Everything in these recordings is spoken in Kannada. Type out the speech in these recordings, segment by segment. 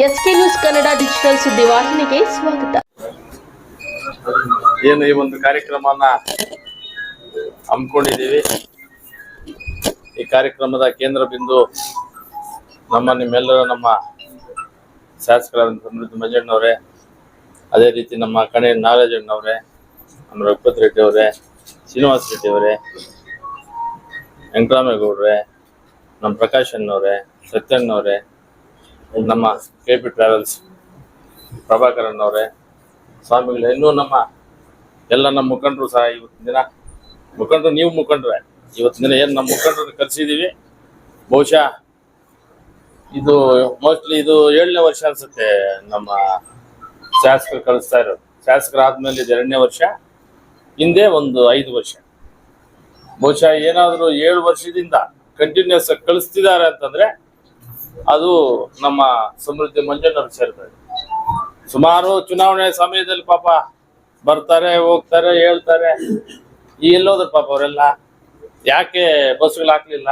ಎಸ್ಕೆ ನ್ಯೂಸ್ ಕನ್ನಡ ಡಿಜಿಟಲ್ ಸುದ್ದಿವಾಹಿನಿಗೆ ಸ್ವಾಗತ. ಏನು ಈ ಒಂದು ಕಾರ್ಯಕ್ರಮನ ಹಮ್ಮಿಕೊಂಡಿದ್ದೀವಿ? ಈ ಕಾರ್ಯಕ್ರಮದ ಕೇಂದ್ರ ಬಿಂದು ನಮ್ಮ ನಿಮ್ಮೆಲ್ಲರ ನಮ್ಮ ಶಾಸಕರಾದ ಸಮೃದ್ಧ ಮಂಜಣ್ಣವರೇ, ಅದೇ ರೀತಿ ನಮ್ಮ ಕಣೆ ನಾಗರಾಜಣ್ಣವರೇ ನಮ್ಮ ರಘುಪತ್ ರೆಡ್ಡಿ ಅವರೇ, ಶ್ರೀನಿವಾಸ ರೆಡ್ಡಿ ಅವರೇ ವೆಂಕಟರಾಮೇಗೌಡ್ರೆ ನಮ್ಮ ಪ್ರಕಾಶ್ ಅಣ್ಣವ್ರೆ ಸತ್ಯಣ್ಣವರೇ ನಮ್ಮ ಕೆ ಪಿ ಟ್ರಾವೆಲ್ಸ್ ಪ್ರಭಾಕರನ್ ಅವರೇ, ಸ್ವಾಮಿಗಳು, ಇನ್ನೂ ನಮ್ಮ ಎಲ್ಲ ನಮ್ಮ ಮುಖಂಡರು ಸಹ ಇವತ್ತಿನ ದಿನ. ಮುಖಂಡರು, ನೀವು ಮುಖಂಡ್ರೆ, ಇವತ್ತಿನ ದಿನ ಏನು ನಮ್ಮ ಮುಖಂಡರನ್ನ ಕರೆಸಿದ್ದೀವಿ ಬಹುಶಃ ಇದು ಮೋಸ್ಟ್ಲಿ ಇದು ಏಳನೇ ವರ್ಷ ಅನ್ಸುತ್ತೆ ನಮ್ಮ ಶಾಸಕರು ಕಳಿಸ್ತಾ ಇರೋದು. ಶಾಸಕರಾದ್ಮೇಲೆ ಇದು ಎರಡನೇ ವರ್ಷ, ಹಿಂದೆ ಒಂದು ಐದು ವರ್ಷ. ಬಹುಶಃ ಏನಾದರೂ ಏಳು ವರ್ಷದಿಂದ ಕಂಟಿನ್ಯೂಸ್ ಆಗಿ ಕಳಿಸ್ತಿದ್ದಾರೆ ಅಂತಂದ್ರೆ ಅದು ನಮ್ಮ ಸಮೃದ್ಧಿ ಮಂಜಣ್ಣವ್ರು ಸೇರ್ತಾರೆ. ಸುಮಾರು ಚುನಾವಣೆ ಸಮಯದಲ್ಲಿ ಪಾಪ ಬರ್ತಾರೆ, ಹೋಗ್ತಾರೆ, ಹೇಳ್ತಾರೆ. ಎಲ್ಲೋದ್ರ ಪಾಪ ಅವರೆಲ್ಲ. ಯಾಕೆ ಬಸ್ಗಳು ಹಾಕ್ಲಿಲ್ಲ?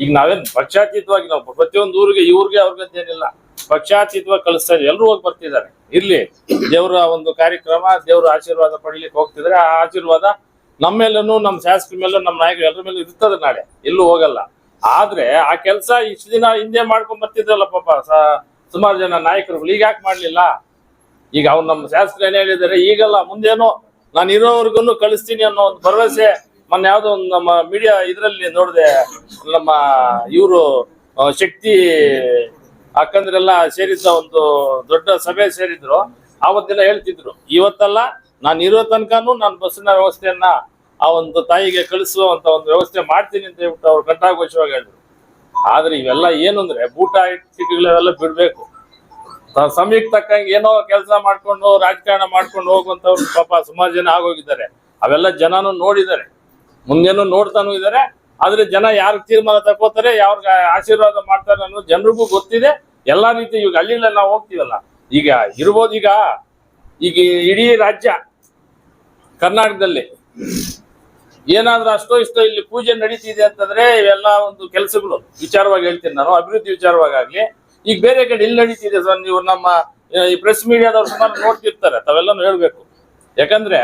ಈಗ ನಾವೇನ್ ಪಕ್ಷಾತೀತವಾಗಿ ನಾವು ಪ್ರತಿಯೊಂದು ಊರಿಗೆ ಇವ್ರಿಗೆ ಅವ್ರಿಗೆ ಏನಿಲ್ಲ. ಪಕ್ಷಾತೀತವಾಗಿ ಕಳಿಸ್ತಾ ಇದ್ದೀವಿ ಎಲ್ಲರೂ ಹೋಗಿ ಬರ್ತಿದ್ದಾರೆ. ಇರ್ಲಿ. ದೇವರ ಒಂದು ಕಾರ್ಯಕ್ರಮ, ದೇವರ ಆಶೀರ್ವಾದ ಪಡಿಲಿಕ್ಕೆ ಹೋಗ್ತಿದ್ರೆ ಆ ಆಶೀರ್ವಾದ ನಮ್ಮೇಲೂ ನಮ್ಮ ಶಾಸಕರ ಮೇಲೂ, ನಮ್ಮ ನಾಯಕರು ಎಲ್ಲರ ಮೇಲೂ ಇರ್ತದೆ ನಾಳೆ. ಎಲ್ಲೂ ಹೋಗಲ್ಲ. ಆದ್ರೆ ಆ ಕೆಲಸ ಇಷ್ಟು ದಿನ ಹಿಂದೆ ಮಾಡ್ಕೊಂಡ್ ಬರ್ತಿದ್ರಲ್ಲ ಪಾಪ ಸುಮಾರು ಜನ ನಾಯಕರುಗಳು. ಈಗ ಯಾಕೆ ಮಾಡ್ಲಿಲ್ಲ? ಈಗ ಅವ್ರು ನಮ್ಮ ಶಾಸಕರು ಏನ್ ಹೇಳಿದ್ದಾರೆ? ಈಗಲ್ಲ, ಮುಂದೇನು ನಾನು ಇರೋವರೆಗೂ ಕಳಿಸ್ತೀನಿ ಅನ್ನೋ ಒಂದು ಭರವಸೆ ಮೊನ್ನೆ ಯಾವ್ದೋ ಒಂದು ನಮ್ಮ ಮೀಡಿಯಾ ಇದರಲ್ಲಿ ನೋಡಿದೆ, ನಮ್ಮ ಇವರು ಶಕ್ತಿ ಅಕ್ಕಂದ್ರೆಲ್ಲ ಸೇರಿದ್ದ ಒಂದು ದೊಡ್ಡ ಸಭೆ ಸೇರಿದ್ರು. ಆವತ್ತಿನ ಹೇಳ್ತಿದ್ರು. ಇವತ್ತಲ್ಲ ನಾನು ಇರೋ ತನಕನೂ ನಾನು ಬಸ್ಸಿನ ವ್ಯವಸ್ಥೆಯನ್ನ ಆ ಒಂದು ತಾಯಿಗೆ ಕಳಿಸುವಂತ ಒಂದು ವ್ಯವಸ್ಥೆ ಮಾಡ್ತೀನಿ ಅಂತ ಹೇಳ್ಬಿಟ್ಟು ಅವ್ರು ಘಂಟಾಘೋಷವಾಗಿ ಹೇಳಿದ್ರು. ಆದ್ರೆ ಇವೆಲ್ಲ ಏನು ಅಂದ್ರೆ ಬೂಟ ಇಟ್ಟಿಗೆಲ್ಲ ಬಿಡ್ಬೇಕು. ಸಮಯಕ್ಕೆ ತಕ್ಕಂಗೆ ಏನೋ ಕೆಲಸ ಮಾಡ್ಕೊಂಡು, ರಾಜಕಾರಣ ಮಾಡ್ಕೊಂಡು ಹೋಗುವಂತವ್ರು ಪಾಪ ಸುಮಾರು ಜನ ಆಗೋಗಿದ್ದಾರೆ. ಅವೆಲ್ಲ ಜನನು ನೋಡಿದ್ದಾರೆ. ಮುಂದೇನು ನೋಡ್ತಾನೂ ಇದ್ದಾರೆ. ಆದ್ರೆ ಜನ ಯಾರು ತೀರ್ಮಾನ ತಗೋತಾರೆ ಯಾವ್ರಿಗೆ ಆಶೀರ್ವಾದ ಮಾಡ್ತಾರೆ ಅನ್ನೋದು ಜನರಿಗೂ ಗೊತ್ತಿದೆ. ಎಲ್ಲಾ ರೀತಿ ಇವಾಗ ಹಳ್ಳಿಲ್ಲ ನಾವು ಹೋಗ್ತೀವಲ್ಲ. ಈಗ ಇರ್ಬೋದು ಈಗ ಈಗ ಇಡೀ ರಾಜ್ಯ ಕರ್ನಾಟಕದಲ್ಲಿ ಏನಾದ್ರೂ ಅಷ್ಟೋ ಇಷ್ಟೋ ಇಲ್ಲಿ ಪೂಜೆ ನಡೀತಿದೆ ಅಂತಂದ್ರೆ ಇವೆಲ್ಲ ಒಂದು ಕೆಲಸಗಳು. ವಿಚಾರವಾಗಿ ಹೇಳ್ತೀನಿ ನಾನು, ಅಭಿವೃದ್ಧಿ ವಿಚಾರವಾಗಿ ಈಗ ಬೇರೆ ಕಡೆ ಇಲ್ಲಿ ನಡೀತಿದೆ ಸರ್, ನೀವು ನಮ್ಮ ಈ ಪ್ರೆಸ್ ಮೀಡಿಯಾದವ್ರು ಸುಮಾರು ನೋಡ್ತಿರ್ತಾರೆ, ತಾವೆಲ್ಲನೂ ಹೇಳ್ಬೇಕು. ಯಾಕಂದ್ರೆ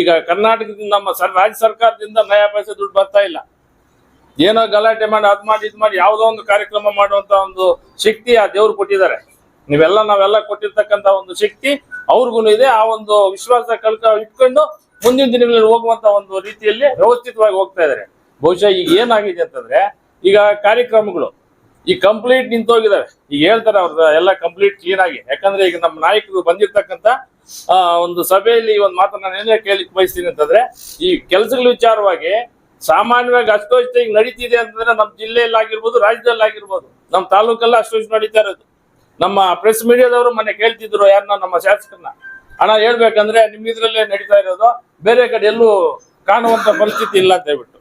ಈಗ ಕರ್ನಾಟಕದಿಂದ ನಮ್ಮ ಸರ್, ರಾಜ್ಯ ಸರ್ಕಾರದಿಂದ ನಯಾ ಪೈಸೆ ದುಡ್ಡು ಬರ್ತಾ ಇಲ್ಲ. ಏನೋ ಗಲಾಟೆ ಮಾಡಿ, ಅದ್ ಮಾಡಿ, ಇದ್ ಮಾಡಿ, ಯಾವುದೋ ಒಂದು ಕಾರ್ಯಕ್ರಮ ಮಾಡುವಂತ ಒಂದು ಶಕ್ತಿ ಆ ದೇವ್ರು ಕೊಟ್ಟಿದ್ದಾರೆ. ನೀವೆಲ್ಲ ನಾವೆಲ್ಲ ಕೊಟ್ಟಿರ್ತಕ್ಕಂತ ಒಂದು ಶಕ್ತಿ ಅವ್ರಿಗೂ ಇದೆ. ಆ ಒಂದು ವಿಶ್ವಾಸ ಕಳ್ಕ ಇಟ್ಕೊಂಡು ಮುಂದಿನ ದಿನಗಳಲ್ಲಿ ಹೋಗುವಂತ ಒಂದು ರೀತಿಯಲ್ಲಿ ವ್ಯವಸ್ಥಿತವಾಗಿ ಹೋಗ್ತಾ ಇದ್ದಾರೆ ಬಹುಶಃ ಈಗ ಏನಾಗಿದೆ ಅಂತಂದ್ರೆ, ಈಗ ಕಾರ್ಯಕ್ರಮಗಳು ಈ ಕಂಪ್ಲೀಟ್ ನಿಂತೋಗಿದಾವೆ. ಈಗ ಹೇಳ್ತಾರೆ ಅವ್ರ ಎಲ್ಲ ಕಂಪ್ಲೀಟ್ ಕ್ಲೀನ್ ಆಗಿ. ಯಾಕಂದ್ರೆ ಈಗ ನಮ್ಮ ನಾಯಕರು ಬಂದಿರ್ತಕ್ಕಂಥ ಒಂದು ಸಭೆಯಲ್ಲಿ ಒಂದು ಮಾತ್ರ ನಾನು ಏನೇ ಕೇಳಿ ಬಯಸ್ತೀನಿ ಅಂತಂದ್ರೆ, ಈ ಕೆಲಸಗಳ ವಿಚಾರವಾಗಿ ಸಾಮಾನ್ಯವಾಗಿ ಅಷ್ಟೋ ಇಷ್ಟ ಈಗ ನಡೀತಿದೆ ಅಂತಂದ್ರೆ ನಮ್ಮ ಜಿಲ್ಲೆಯಲ್ಲಿ ಆಗಿರ್ಬೋದು, ರಾಜ್ಯದಲ್ಲಿ ಆಗಿರ್ಬೋದು, ನಮ್ಮ ತಾಲೂಕಲ್ಲ ಅಷ್ಟೋ ಇಷ್ಟು ನಡೀತಾ ಇರೋದು. ನಮ್ಮ ಪ್ರೆಸ್ ಮೀಡಿಯಾದವರು ಮೊನ್ನೆ ಕೇಳ್ತಿದ್ರು ಯಾರನ್ನ, ನಮ್ಮ ಶಾಸಕರನ್ನ. ಹಣ ಹೇಳ್ಬೇಕಂದ್ರೆ ನಿಮ್ ಇದ್ರಲ್ಲೇ ನಡೀತಾ ಇರೋದು. ಬೇರೆ ಕಡೆ ಎಲ್ಲೂ ಕಾಣುವಂತ ಪರಿಸ್ಥಿತಿ ಇಲ್ಲ ಅಂತ ಹೇಳ್ಬಿಟ್ಟು.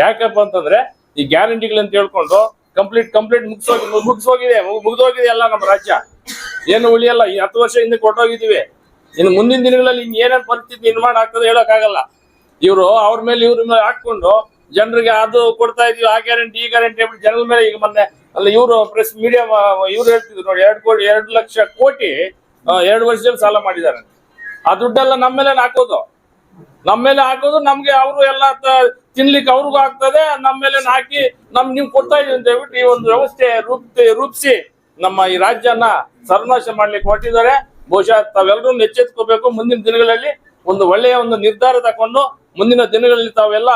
ಯಾಕಪ್ಪ ಅಂತಂದ್ರೆ ಈ ಗ್ಯಾರಂಟಿಗಳಂತ ಹೇಳ್ಕೊಂಡು ಕಂಪ್ಲೀಟ್ ಕಂಪ್ಲೀಟ್ ಮುಗಿಸೋಗಿ ಮುಗಿಸೋಗಿದೆ ಮುಗಿದೋಗಿದೆ ಅಲ್ಲ ನಮ್ಮ ರಾಜ್ಯ. ಏನು ಉಳಿಯಲ್ಲ, ಈ ಹತ್ತು ವರ್ಷ ಹಿಂದೆ ಕೊಟ್ಟೋಗಿದ್ದೀವಿ. ಇನ್ನು ಮುಂದಿನ ದಿನಗಳಲ್ಲಿ ಇನ್ ಏನೇನ್ ಪರಿಸ್ಥಿತಿ ನಿರ್ಮಾಣ ಆಗ್ತದೆ ಹೇಳೋಕ್ಕಾಗಲ್ಲ. ಇವರು ಅವ್ರ ಮೇಲೆ ಇವ್ರ ಮೇಲೆ ಹಾಕೊಂಡು ಜನರಿಗೆ ಅದು ಕೊಡ್ತಾ ಇದೀವಿ, ಆ ಗ್ಯಾರಂಟಿ ಈ ಗ್ಯಾರಂಟಿ ಹೇಳ್ಬಿಟ್ಟು ಜನರ ಮೇಲೆ ಈಗ ಮೊನ್ನೆ ಅಲ್ಲ ಇವರು ಪ್ರೆಸ್ ಮೀಡಿಯಾ ಇವ್ರು ಹೇಳ್ತಿದ್ರು ನೋಡಿ, ಎರಡು ಕೋಟಿ, ಎರಡು ಲಕ್ಷ ಕೋಟಿ ಎರಡು ವರ್ಷದಲ್ಲಿ ಸಾಲ ಮಾಡಿದ್ದಾರೆ. ಆ ದುಡ್ಡೆಲ್ಲ ನಮ್ಮ ಮೇಲೆ ಹಾಕೋದು. ನಮ್ಮ ಮೇಲೆ ಹಾಕೋದು, ನಮ್ಗೆ ಅವರು ಎಲ್ಲ ತಿನ್ಲಿಕ್ಕೆ ಅವ್ರಿಗೂ ಆಗ್ತದೆ. ನಮ್ಮ ಮೇಲೆ ಹಾಕಿ ನಮ್ ನೀವು ಕೊಡ್ತಾ ಇದೀವಿ ಅಂತ ಹೇಳ್ಬಿಟ್ಟು ಈ ಒಂದು ವ್ಯವಸ್ಥೆ ರೂಪಿಸಿ ರೂಪಿಸಿ ನಮ್ಮ ಈ ರಾಜ್ಯನ ಸರ್ವನಾಶ ಮಾಡ್ಲಿಕ್ಕೆ ಹೊರಟಿದ್ದಾರೆ. ಬಹುಶಃ ತಾವೆಲ್ಲರೂ ಎಚ್ಚೆತ್ಕೋಬೇಕು. ಮುಂದಿನ ದಿನಗಳಲ್ಲಿ ಒಂದು ಒಳ್ಳೆಯ ಒಂದು ನಿರ್ಧಾರ ತಕೊಂಡು ಮುಂದಿನ ದಿನಗಳಲ್ಲಿ ತಾವೆಲ್ಲ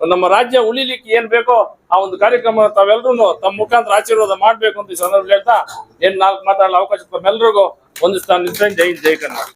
ನಮ್ಮ ರಾಜ್ಯ ಉಳಿಲಿಕ್ಕೆ ಏನ್ ಬೇಕೋ ಆ ಒಂದು ಕಾರ್ಯಕ್ರಮ ತಾವೆಲ್ಲರೂ ತಮ್ಮ ಮುಖಾಂತರ ಆಶೀರ್ವಾದ ಮಾಡ್ಬೇಕು ಅಂತ ಈ ಸಂದರ್ಭ ಹೇಳ್ತಾ, ಏನ್ ನಾಲ್ಕು ಮಾತಾಡಲು ಅವಕಾಶ ತಮ್ಮೆಲ್ಲರಿಗೂ ಒಂದು ಸ್ಥಾನ ಜೈ ಹಿಂದ್, ಜೈ ಕನ್ನಡ